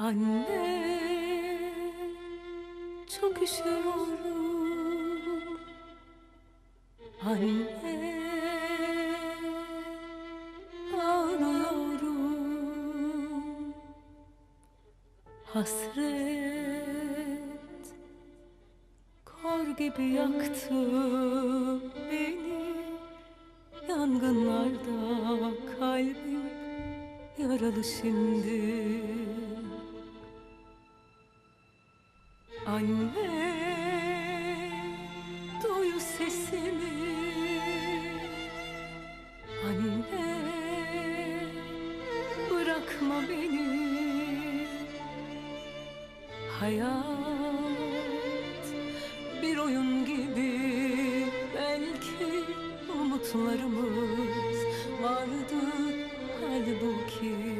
Anne çok üşüyorum. Anne ağlıyorum. Hasret kor gibi yaktı beni. Yangınlarda kalbim yaralı şimdi Anne duyu sesimi. Anne bırakma beni. Hayat bir oyun gibi. Belki umutlarımız vardı halbuki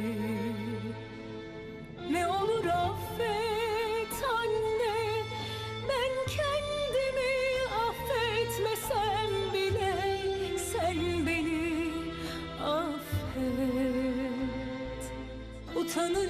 Utanıyorum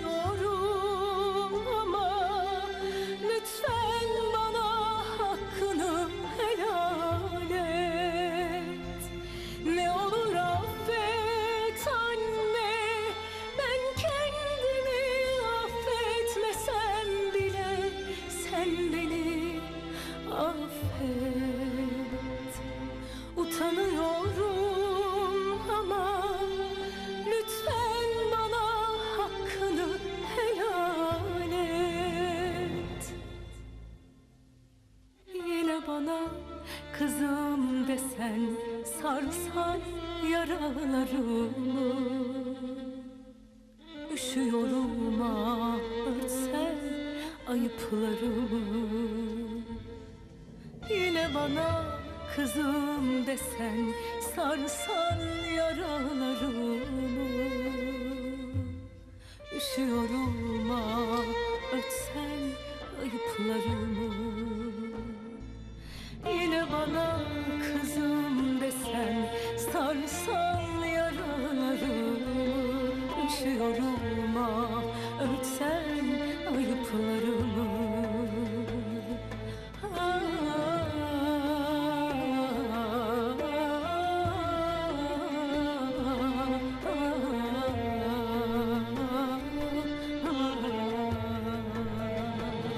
bana kızım desen sarsan yaralarımı Üşüyorum ah örtsen ayıplarımı Yine bana kızım desen sarsan yaralarımı düşüyorum ah Örtsen ayıplarımı.